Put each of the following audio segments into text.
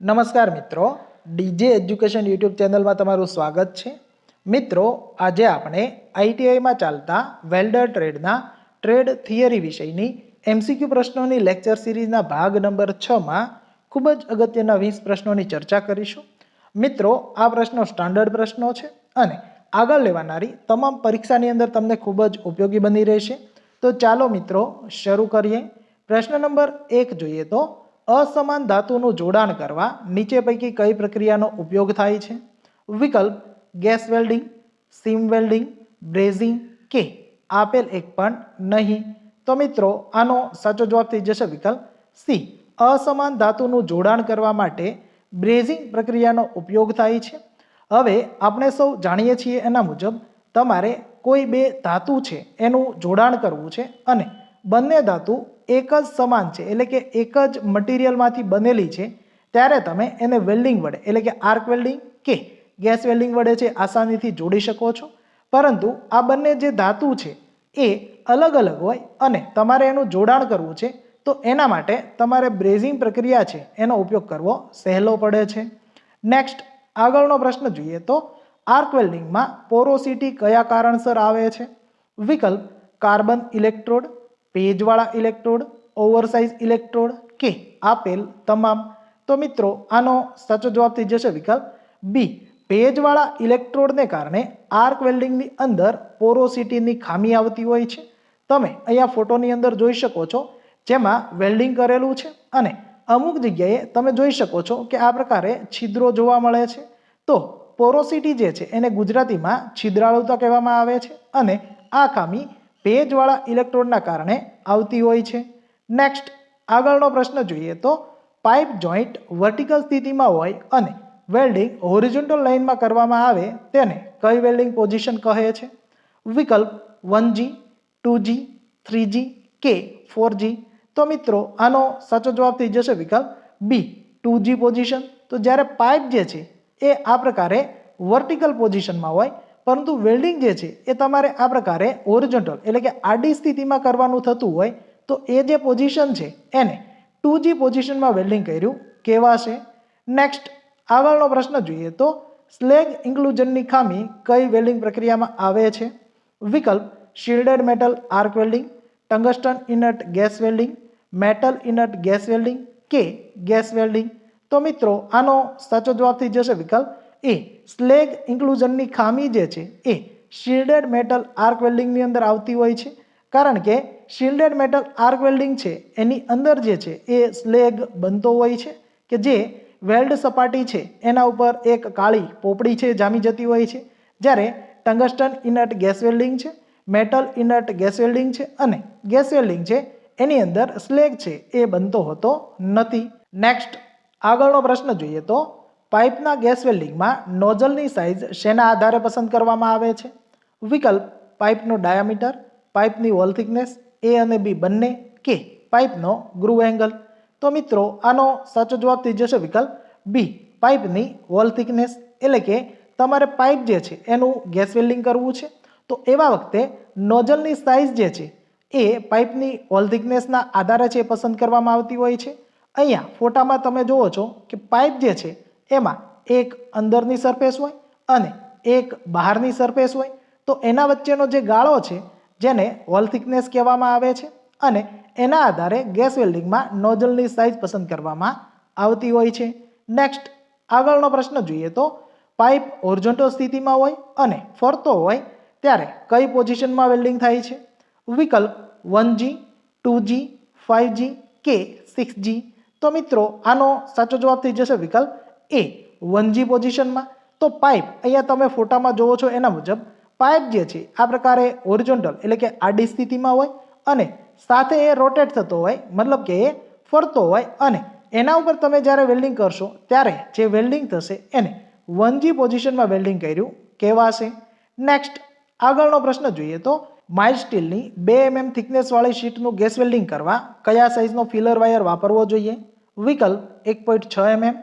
નમસ્કાર મિત્રો, DJ education YouTube ચેનલમાં તમારું સ્વાગત છે. મિત્રો, આજે આપણે આઈટીઆઈમાં ચાલતા વેલ્ડર ટ્રેડના ટ્રેડ થિયરી વિષયની એમસીક્યુ પ્રશ્નોની લેક્ચર સિરીઝના ભાગ નંબર છમાં ખૂબ જ અગત્યના વીસ પ્રશ્નોની ચર્ચા કરીશું. મિત્રો, આ પ્રશ્નો સ્ટાન્ડર્ડ પ્રશ્નો છે અને આગળ લેવાનારી તમામ પરીક્ષાની અંદર તમને ખૂબ જ ઉપયોગી બની રહેશે. તો ચાલો મિત્રો, શરૂ કરીએ. પ્રશ્ન નંબર એક જોઈએ તો અસમાન ધાતુનું જોડાણ કરવા નીચે પૈકી કઈ પ્રક્રિયાનો ઉપયોગ થાય છે? વિકલ્પ, gas welding, seam welding, brazing કે આપેલ એક પણ નહીં. તો મિત્રો, આનો સાચો જવાબ થઈ જશે વિકલ્પ સી. અસમાન ધાતુનું જોડાણ કરવા માટે બ્રેઝિંગ પ્રક્રિયાનો ઉપયોગ થાય છે. હવે આપણે સૌ જાણીએ છીએ એના મુજબ તમારે કોઈ બે ધાતુ છે એનું જોડાણ કરવું છે અને બંને ધાતુ એક જ સમાન છે, એટલે કે એક જ મટીરિયલમાંથી બનેલી છે, ત્યારે તમે એને વેલ્ડિંગ વડે, એટલે કે આર્ક વેલ્ડિંગ કે ગેસ વેલ્ડિંગ વડે છે, આસાનીથી જોડી શકો છો. પરંતુ આ બંને જે ધાતુ છે, એ અલગ અલગ હોય અને તમારે એનું જોડાણ કરવું છે, તો એના માટે તમારે બ્રેઝિંગ પ્રક્રિયા છે, એનો ઉપયોગ કરવો સહેલો પડે છે. નેક્સ્ટ આગળનો પ્રશ્ન જોઈએ તો આર્ક વેલ્ડિંગમાં પોરોસિટી કયા કારણસર આવે છે? વિકલ્પ કાર્બન ઇલેક્ટ્રોડ પેજવાળા ઇલેક્ટ્રોડ ઓવરસાઇઝ ઇલેક્ટ્રોડ કે આપેલ તમામ. તો મિત્રો, આનો સાચો જવાબ થઈ જશે વિકલ્પ બી ભેજવાળા ઇલેક્ટ્રોડને કારણે આર્ક વેલ્ડિંગની અંદર પોરોસિટીની ખામી આવતી હોય છે. તમે અહીંયા ફોટોની અંદર જોઈ શકો છો, જેમાં વેલ્ડિંગ કરેલું છે અને અમુક જગ્યાએ તમે જોઈ શકો છો કે આ પ્રકારે છિદ્રો જોવા મળે છે. તો પોરોસિટી જે છે એને ગુજરાતીમાં છિદ્રાળુતા કહેવામાં આવે છે અને આ ખામી ભેજવાળા ઇલેક્ટ્રોડના કારણે આવતી હોય છે. નેક્સ્ટ આગળનો પ્રશ્ન જોઈએ તો પાઇપ જોઈન્ટ વર્ટિકલ સ્થિતિમાં હોય અને વેલ્ડિંગ હોરિઝોન્ટલ લાઇનમાં કરવામાં આવે તેને કઈ વેલ્ડિંગ પોઝિશન કહે છે? વિકલ્પ વન જી, ટુ જી, કે ફોર જી. તો મિત્રો, આનો સાચો જવાબ થઈ જશે વિકલ્પ બી, ટુ જી પોઝિશન. તો જ્યારે પાઇપ જે છે એ આ પ્રકારે વર્ટિકલ પોઝિશનમાં હોય પરંતુ વેલ્ડિંગ જે છે, એ તમારે આ પ્રકારે ઓરિજોન્ટલ એટલે કે આડી સ્થિતિમાં કરવાનું થતું હોય, તો એ જે પોઝિશન છે, એને ટુ જી પોઝિશનમાં વેલ્ડિંગ કર્યું કહેવાશે નેક્સ્ટ આગળનો પ્રશ્ન જોઈએ તો સ્લેગ ઇન્ક્લુઝનની ખામી કઈ વેલ્ડિંગ પ્રક્રિયામાં આવે છે? વિકલ્પ shielded metal arc welding tungsten inert gas welding metal inert gas welding કે ગેસ વેલ્ડિંગ તો મિત્રો, આનો સાચો જવાબ થઈ જશે વિકલ્પ એ સ્લેગ ઇન્ક્લુઝનની ખામી જે છે એ શિલ્ડેડ મેટલ આર્ક વેલ્ડિંગની અંદર આવતી હોય છે. કારણ કે શિલ્ડેડ મેટલ આર્ક વેલ્ડિંગ છે, એની અંદર જે છે એ સ્લેગ બનતો હોય છે કે જે વેલ્ડ સપાટી છે, એના ઉપર એક કાળી પોપડી છે જામી જતી હોય છે. જ્યારે ટંગસ્ટન ઇનટ ગેસ વેલ્ડિંગ છે, મેટલ ઇનટ ગેસ વેલ્ડિંગ છે અને ગેસ વેલ્ડિંગ છે, એની અંદર સ્લેગ છે એ બનતો હોતો નથી. નેક્સ્ટ આગળનો પ્રશ્ન જોઈએ તો પાઇપના ગેસ વેલ્ડિંગમાં નોઝલની સાઇઝ શેના આધારે પસંદ કરવામાં આવે છે? વિકલ્પ, પાઇપનો ડાયામીટર, પાઇપની વોલ થિકનેસ, એ અને બી બંને કે પાઇપનો ગ્રુવ એંગલ. તો મિત્રો, આનો સાચો જવાબ થઈ જશે વિકલ્પ બી, પાઇપની વોલ થિકનેસ. એટલે કે તમારે પાઇપ જે છે એનું ગેસ વેલ્ડિંગ કરવું છે. તો એવા વખતે નોઝલની સાઇઝ જે છે એ પાઇપની વોલ થિકનેસના આધારે છે પસંદ કરવામાં આવતી હોય છે. અહીંયા ફોટામાં તમે જુઓ છો કે પાઇપ જે છે એમાં એક અંદરની સરફેસ હોય અને એક બહારની સરફેસ હોય, તો એના વચ્ચેનો જે ગાળો છે, જેને વોલ થિકનેસ કહેવામાં આવે છે અને એના આધારે ગેસ વેલ્ડિંગમાં નોઝલની સાઇઝ પસંદ કરવામાં આવતી હોય છે. નેક્સ્ટ આગળનો પ્રશ્ન જોઈએ તો પાઇપ ઓરિજોન્ટલ સ્થિતિમાં હોય અને ફરતો હોય, ત્યારે કઈ પોઝિશનમાં વેલ્ડિંગ થાય છે? વિકલ્પ one G two G five G કે સિક્સ જી તો મિત્રો, આનો સાચો જવાબ થઈ જશે વિકલ્પ એ વનજી પોઝિશનમાં તો પાઇપ અહીંયા તમે ફોટામાં જોવો છો એના મુજબ પાઇપ જે છે, આ પ્રકારે ઓરિજોન્ટલ એટલે કે આડી સ્થિતિમાં હોય અને સાથે એ રોટેટ થતો હોય, મતલબ કે એ ફરતો હોય અને એના ઉપર તમે જ્યારે વેલ્ડિંગ કરશો, ત્યારે જે વેલ્ડિંગ થશે એને વનજી પોઝિશનમાં વેલ્ડિંગ કર્યું કહેવાશે. નેક્સ્ટ આગળનો પ્રશ્ન જોઈએ તો માઇલ સ્ટીલની બે એમએમ થિકનેસવાળી શીટનું ગેસ વેલ્ડિંગ કરવા કયા સાઇઝનો ફિલર વાયર વાપરવો જોઈએ? વિકલ્પ એક પોઈન્ટ છ એમએમ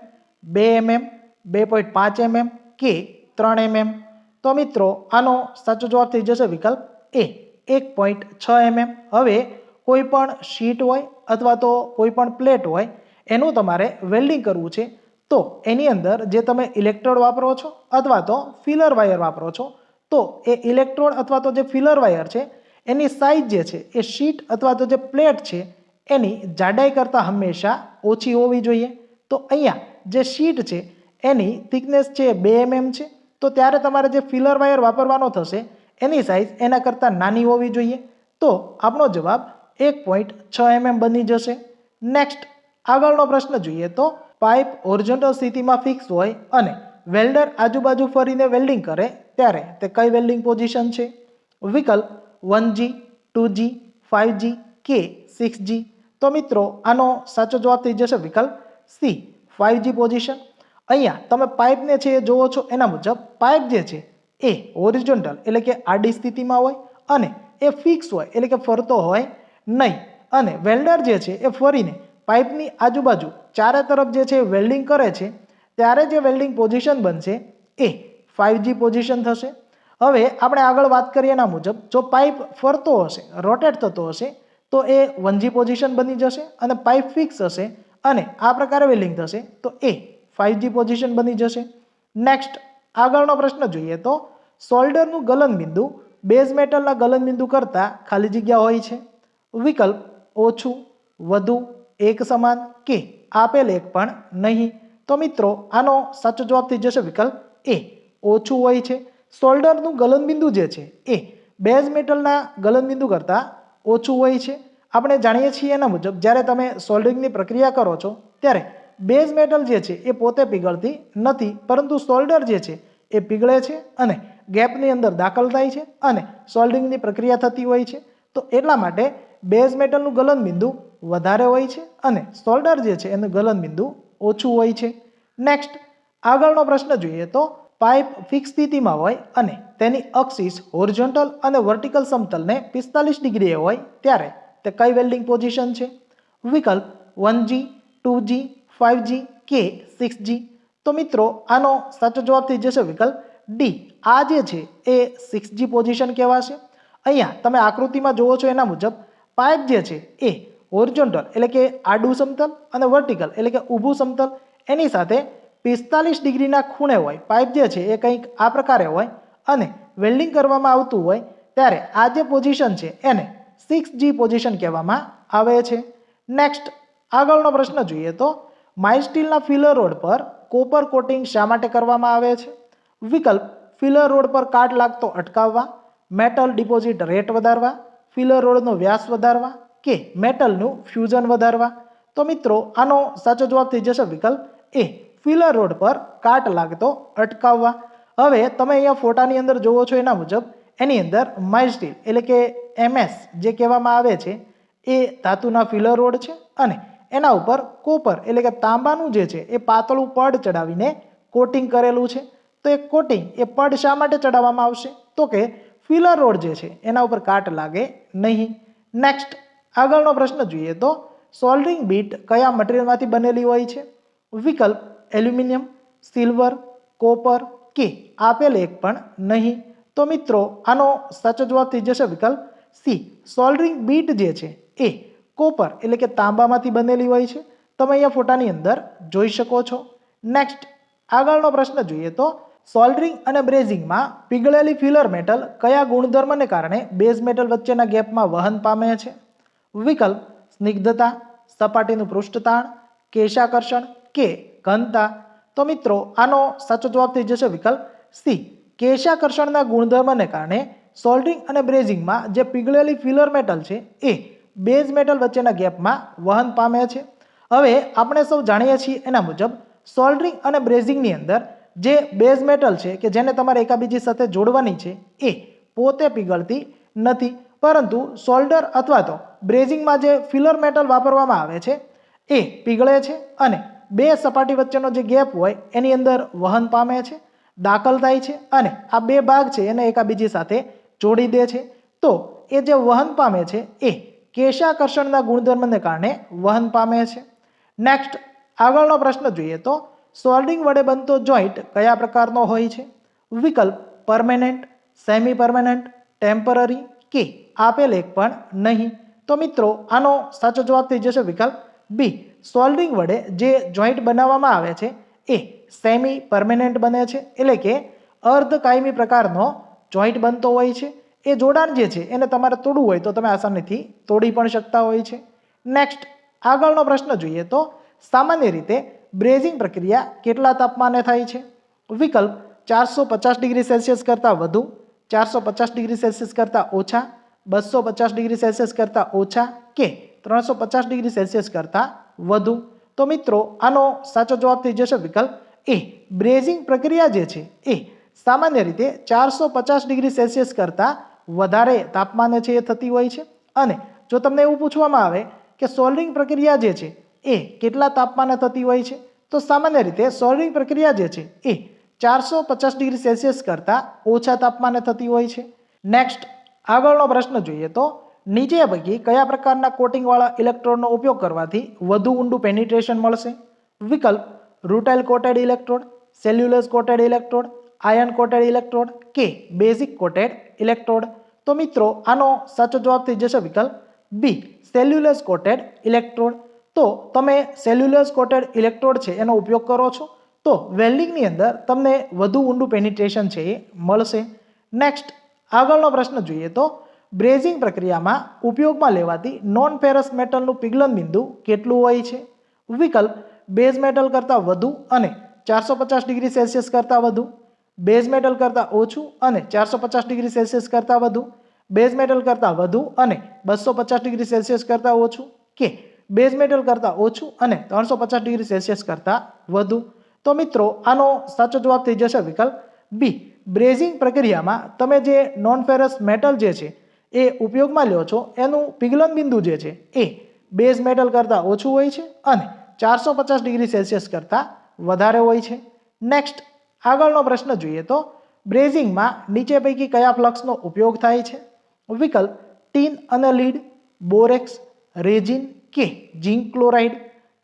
બે એમએમ બે પોઈન્ટ પાંચ એમએમ કે ત્રણ એમએમ તો મિત્રો, આનો સાચો જવાબ થઈ જશે વિકલ્પ એ એક પોઈન્ટ છ એમએમ હવે કોઈ પણ શીટ હોય અથવા તો કોઈ પણ પ્લેટ હોય, એનું તમારે વેલ્ડિંગ કરવું છે. તો એની અંદર જે તમે ઇલેક્ટ્રોડ વાપરો છો અથવા તો ફિલર વાયર વાપરો છો, તો એ ઇલેક્ટ્રોડ અથવા તો જે ફિલર વાયર છે, એની સાઇઝ જે છે, એ શીટ અથવા તો જે પ્લેટ છે, એની જાડાઈ કરતાં હંમેશા ઓછી હોવી જોઈએ. તો અહીંયા જે શીટ છે, એની થિકનેસ છે બે એમએમ છે, તો ત્યારે તમારે જે ફિલર વાયર વાપરવાનો થશે, એની સાઇઝ એના કરતાં નાની હોવી જોઈએ. તો આપણો જવાબ એક પોઈન્ટ છ એમએમ બની જશે. નેક્સ્ટ આગળનો પ્રશ્ન જોઈએ તો પાઇપ ઓરિજિનલ સ્થિતિમાં ફિક્સ હોય અને વેલ્ડર આજુબાજુ ફરીને વેલ્ડિંગ કરે, ત્યારે તે કઈ વેલ્ડિંગ પોઝિશન છે? વિકલ્પ one G two G five કે સિક્સ જી તો મિત્રો, આનો સાચો જવાબ થઈ જશે વિકલ્પ સી ફાઇવ પોઝિશન અહીંયા તમે પાઇપને છે એ જોવો છો, એના મુજબ પાઇપ જે છે એ ઓરિજિનલ એટલે કે આડી સ્થિતિમાં હોય અને એ ફિક્સ હોય એટલે કે ફરતો હોય નહીં. અને વેલ્ડર જે છે એ ફરીને પાઇપની આજુબાજુ ચારે તરફ જે છે વેલ્ડિંગ કરે છે, ત્યારે જે વેલ્ડિંગ પોઝિશન બનશે એ ફાઇવજી પોઝિશન થશે. હવે આપણે આગળ વાત કરીએ એના મુજબ, જો પાઇપ ફરતો હશે રોટેટ થતો હશે, તો એ વનજી પોઝિશન બની જશે અને પાઇપ ફિક્સ હશે અને આ પ્રકારે વેલિંગ થશે. તો એ ફાઇવ પોઝિશન બની જશે. નેક્સ્ટ આગળનો પ્રશ્ન જોઈએ તો સોલ્ડરનું ગલન બિંદુ બેઝ મેટલના ગલન બિંદુ કરતાં ખાલી જગ્યા હોય છે. વિકલ્પ ઓછું, વધુ, એક સમાન કે આપેલ એક પણ નહીં. તો મિત્રો, આનો સાચો જવાબ થઈ જશે વિકલ્પ એ. ઓછું હોય છે. સોલ્ડરનું ગલનબિંદુ જે છે એ બેઝ મેટલના ગલનબિંદુ કરતાં ઓછું હોય છે. આપણે જાણીએ છીએ એના મુજબ, જ્યારે તમે સોલ્ડરિંગની પ્રક્રિયા કરો છો, ત્યારે બેઝ મેટલ જે છે એ પોતે પીગળતી નથી, પરંતુ સોલ્ડર જે છે એ પીગળે છે અને ગેપની અંદર દાખલ થાય છે અને સોલ્ડરિંગની પ્રક્રિયા થતી હોય છે. તો એટલા માટે બેઝ મેટલનું ગલનબિંદુ વધારે હોય છે અને સોલ્ડર જે છે એનું ગલનબિંદુ ઓછું હોય છે. નેક્સ્ટ આગળનો પ્રશ્ન જોઈએ તો પાઇપ ફિક્સ સ્થિતિમાં હોય અને તેની અક્ષિસ હોરિઝોન્ટલ અને વર્ટિકલ સમતલને પિસ્તાલીસ ડિગ્રીએ હોય ત્યારે તે કઈ વેલ્ડિંગ પોઝિશન છે? વિકલ્પ one G two G five G કે સિક્સ જી તો મિત્રો, આનો સાચો જવાબ થઈ જશે વિકલ્પ ડી આ જે છે, એ સિક્સ જી પોઝિશન કહેવાશે. અહીંયા તમે આકૃતિમાં જુઓ છો એના મુજબ પાઇપ જે છે, એ હોરિઝોન્ટલ એટલે કે આડું સમતલ અને વર્ટિકલ એટલે કે ઊભું સમતલ. એની સાથે પિસ્તાલીસ ડિગ્રીના ખૂણે હોય પાઇપ જે છે, એ કંઈક આ પ્રકારે હોય અને વેલ્ડિંગ કરવામાં આવતું હોય, ત્યારે આ જે પોઝિશન છે, એને સિક્સ જી પોઝિશન કહેવામાં આવે છે. નેક્સ્ટ આગળનો પ્રશ્ન જોઈએ તો માઇસ્ટીલના ફિલર રોડ પર કોપર કોટિંગ શા માટે કરવામાં આવે છે? વિકલ્પ ફિલર રોડ પર કાટ લાગતો અટકાવવા મેટલ ડિપોઝિટ રેટ વધારવા ફિલર રોડનો વ્યાસ વધારવા કે મેટલનું ફ્યુઝન વધારવા? તો મિત્રો, આનો સાચો જવાબ થઈ જશે વિકલ્પ એ ફિલર રોડ પર કાટ લાગતો અટકાવવા. હવે તમે અહીંયા ફોટાની અંદર જુઓ છો એના મુજબ, એની અંદર માઇસ્ટીલ એટલે કે એમએસ જે કહેવામાં આવે છે, એ ધાતુના ફિલર રોડ છે અને એના ઉપર કોપર એટલે કે તાંબાનું જે છે, એ પાતળું પડ ચડાવીને કોટિંગ કરેલું છે. તો એ કોટિંગ એ પડ શા માટે ચડાવવામાં આવશે? તો કે ફિલર રોડ જે છે, એના ઉપર કાટ લાગે નહીં. નેક્સ્ટ આગળનો પ્રશ્ન જોઈએ તો સોલ્ડરિંગ બીટ કયા મટીરિયલમાંથી બનેલી હોય છે? વિકલ્પ એલ્યુમિનિયમ સિલ્વર કોપર કે આપેલ એક પણ નહીં. તો મિત્રો, આનો સાચો જવાબ થઈ જશે વિકલ્પ સી સોલ્ડરિંગ બીટ જે છે એ કોપર એટલે કે તાંબામાંથી બનેલી હોય છે. તમે અહીંયા ફોટાની અંદર જોઈ શકો છો. નેક્સ્ટ આગળનો પ્રશ્ન જોઈએ તો સોલ્ડરિંગ અને બ્રેઝિંગમાં પીગળેલી ફિલર મેટલ કયા ગુણધર્મને કારણે બેઝ મેટલ વચ્ચેના ગેપમાં વહન પામે છે? વિકલ્પ, સ્નિગ્ધતા, સપાટીનું પૃષ્ઠતાણ, કેશાકર્ષણ કે ઘનતા. તો મિત્રો, આનો સાચો જવાબ થઈ જશે વિકલ્પ સી. કેશાકર્ષણના ગુણધર્મને કારણે સોલ્ડરિંગ અને બ્રેઝિંગમાં જે પીગળેલી ફિલર મેટલ છે, એ બેઝ મેટલ વચ્ચેના ગેપમાં વહન પામે છે. હવે આપણે સૌ જાણીએ છીએ એના મુજબ સોલ્ડરિંગ અને બ્રેઝિંગની અંદર જે બેઝ મેટલ છે કે જેને તમારે એકાબીજી સાથે જોડવાની છે, એ પોતે પીગળતી નથી. પરંતુ સોલ્ડર અથવા તો બ્રેઝિંગમાં જે ફિલર મેટલ વાપરવામાં આવે છે, એ પીગળે છે અને બે સપાટી વચ્ચેનો જે ગેપ હોય એની અંદર વહન પામે છે, દાખલ થાય છે અને આ બે ભાગ છે એને એકાબીજી સાથે જોડી દે છે. તો એ જે વહન પામે છે, એ કેશાકર્ષણના ગુણધર્મને કારણે વહન પામે છે. નેક્સ્ટ આગળનો પ્રશ્ન જોઈએ તો, સોલ્ડિંગ વડે બનતો જોઈન્ટ કયા પ્રકારનો હોય છે? વિકલ્પ પરમેનન્ટ સેમી પરમેનન્ટ ટેમ્પરરી કે આપેલ એક પણ નહીં. તો મિત્રો, આનો સાચો જવાબ થઈ જશે વિકલ્પ બી સોલ્ડિંગ વડે જે જોઈન્ટ બનાવવામાં આવે છે, એ સેમી પરમેનન્ટ બને છે. એટલે કે અર્ધ કાયમી પ્રકારનો જોઈન્ટ બનતો હોય છે, એ જોડાણ જે છે એને તમારે તોડવું હોય તો તમે આસાનીથી તોડી પણ શકતા હોય છે. નેક્સ્ટ આગળનો પ્રશ્ન જોઈએ તો સામાન્ય રીતે બ્રેઝિંગ પ્રક્રિયા કેટલા તાપમાને થાય છે? વિકલ્પ, ચારસો પચાસ ડિગ્રી સેલ્સિયસ કરતાં વધુ, ચારસો પચાસ ડિગ્રી સેલ્સિયસ કરતાં ઓછા, બસો પચાસ ડિગ્રી સેલ્સિયસ કરતાં ઓછા કે ત્રણસો પચાસ ડિગ્રી સેલ્સિયસ કરતાં વધુ? તો મિત્રો, આનો સાચો જવાબ થઈ જશે વિકલ્પ એ. બ્રેઝિંગ પ્રક્રિયા જે છે એ સામાન્ય રીતે ચારસો પચાસ ડિગ્રી સેલ્સિયસ કરતાં વધારે તાપમાને છે એ થતી હોય છે. અને જો તમને એવું પૂછવામાં આવે કે સોલ્ડિંગ પ્રક્રિયા જે છે એ કેટલા તાપમાને થતી હોય છે, તો સામાન્ય રીતે સોલ્ડિંગ પ્રક્રિયા જે છે એ ચારસો પચાસ ડિગ્રી સેલ્સિયસ કરતાં ઓછા તાપમાને થતી હોય છે. નેક્સ્ટ આગળનો પ્રશ્ન જોઈએ તો નીચે પૈકી કયા પ્રકારના કોટિંગવાળા ઇલેક્ટ્રોડનો ઉપયોગ કરવાથી વધુ ઊંડું પેનિટ્રેશન મળશે? વિકલ્પ rutile coated electrode cellulose coated electrode iron coated electrode કે બેઝિક કોટેડ ઇલેક્ટ્રોડ તો મિત્રો, આનો સાચો જવાબ થઈ જશે વિકલ્પ બી સેલ્યુલસ કોટેડ ઇલેક્ટ્રોડ તો તમે સેલ્યુલસ કોટેડ ઇલેક્ટ્રોડ છે, એનો ઉપયોગ કરો છો. તો વેલ્ડિંગની અંદર તમને વધુ ઊંડું પેનિટ્રેશન છે એ મળશે. નેક્સ્ટ આગળનો પ્રશ્ન જોઈએ તો બ્રેઝિંગ પ્રક્રિયામાં ઉપયોગમાં લેવાતી નોન ફેરસ મેટલનું પિગલન બિંદુ કેટલું હોય છે? વિકલ્પ બેઝ મેટલ કરતાં વધુ અને ચારસો પચાસ ડિગ્રી સેલ્સિયસ કરતાં વધુ. બેઝ મેટલ કરતાં ઓછું અને ચારસો પચાસ ડિગ્રી સેલ્સિયસ કરતાં વધુ. બેઝ મેટલ કરતાં વધુ અને બસો પચાસ ડિગ્રી સેલ્સિયસ કરતાં ઓછું કે બેઝ મેટલ કરતાં ઓછું અને ત્રણસો પચાસ ડિગ્રી સેલ્સિયસ કરતાં વધુ. તો મિત્રો, આનો સાચો જવાબ થઈ જશે વિકલ્પ બી બ્રેઝિંગ પ્રક્રિયામાં તમે જે નોન ફેરસ મેટલ જે છે એ ઉપયોગમાં લ્યો છો, એનું પિગલન બિંદુ જે છે એ બેઝ મેટલ કરતાં ઓછું હોય છે અને ચારસો પચાસ ડિગ્રી સેલ્સિયસ કરતાં વધારે હોય છે. નેક્સ્ટ આગળનો પ્રશ્ન જોઈએ તો, બ્રેઝિંગમાં નીચે પૈકી કયા ફ્લક્સનો ઉપયોગ થાય છે? વિકલ્પ ટીન અને લીડ, બોરેક્સ રેજિન કે ઝીંક ક્લોરાઇડ.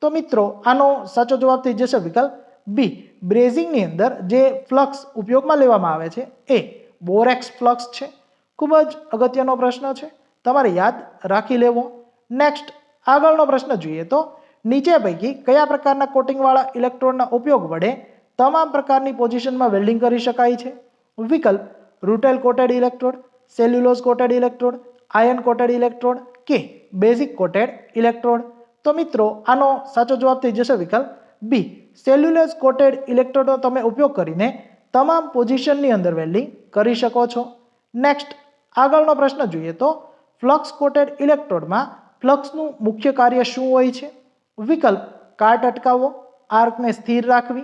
તો મિત્રો, આનો સાચો જવાબ થઈ જશે વિકલ્પ બી. બ્રેઝિંગની અંદર જે ફ્લક્સ ઉપયોગમાં લેવામાં આવે છે એ બોરેક્સ ફ્લક્સ છે. ખૂબ જ અગત્યનો પ્રશ્ન છે. તમારે યાદ રાખી લેવો. નેક્સ્ટ, આગળનો પ્રશ્ન જોઈએ તો, નીચે પૈકી કયા પ્રકારના કોટિંગવાળા ઇલેક્ટ્રોનના ઉપયોગ વડે તમામ પ્રકારની પોઝિશનમાં વેલ્ડિંગ કરી શકાય છે. વિકલ્પ, rutile coated electrode, cellulose coated electrode, iron coated electrode કે બેઝિક કોટેડ ઇલેક્ટ્રોડ. તો મિત્રો, આનો સાચો જવાબ થઈ જશે વિકલ્પ બી સેલ્યુલોઝ કોટેડ ઇલેક્ટ્રોડનો તમે ઉપયોગ કરીને તમામ પોઝિશનની અંદર વેલ્ડિંગ કરી શકો છો. નેક્સ્ટ આગળનો પ્રશ્ન જોઈએ તો, ફ્લક્સ કોટેડ ઇલેક્ટ્રોડમાં ફ્લક્સનું મુખ્ય કાર્ય શું હોય છે? વિકલ્પ, કાટ અટકાવવો આર્કને સ્થિર રાખવી.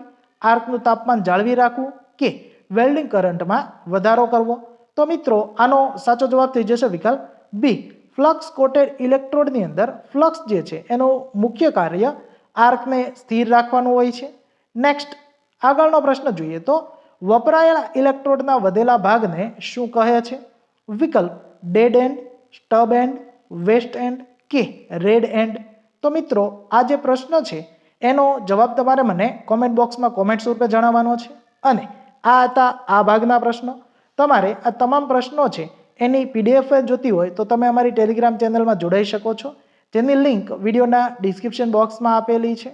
આર્કનું તાપમાન જાળવી રાખવું કે વેલ્ડિંગ કરંટમાં વધારો કરવો? તો મિત્રો, આનો સાચો જવાબ થઈ જશે વિકલ્પ બી ફ્લક્સ કોટેડ ઇલેક્ટ્રોડની અંદર ફ્લક્સ જે છે, એનું મુખ્ય કાર્ય આર્કને સ્થિર રાખવાનું હોય છે. નેક્સ્ટ આગળનો પ્રશ્ન જોઈએ તો વપરાયેલા ઇલેક્ટ્રોડના વધેલા ભાગને શું કહે છે? વિકલ્પ dead end stub end waste end કે રેડ એન્ડ તો મિત્રો, આ જે પ્રશ્ન છે એનો જવાબ તમારે મને કોમેન્ટ બોક્સમાં કોમેન્ટ્સ રૂપે જણાવવાનો છે. અને આ હતા આ ભાગના પ્રશ્નો. તમારે આ તમામ પ્રશ્નો છે એની પીડીએફ જોતી હોય તો તમે અમારી ટેલિગ્રામ ચેનલમાં જોડાઈ શકો છો. જેની લિંક વિડીયોના ડિસ્ક્રિપ્શન બોક્સમાં આપેલી છે.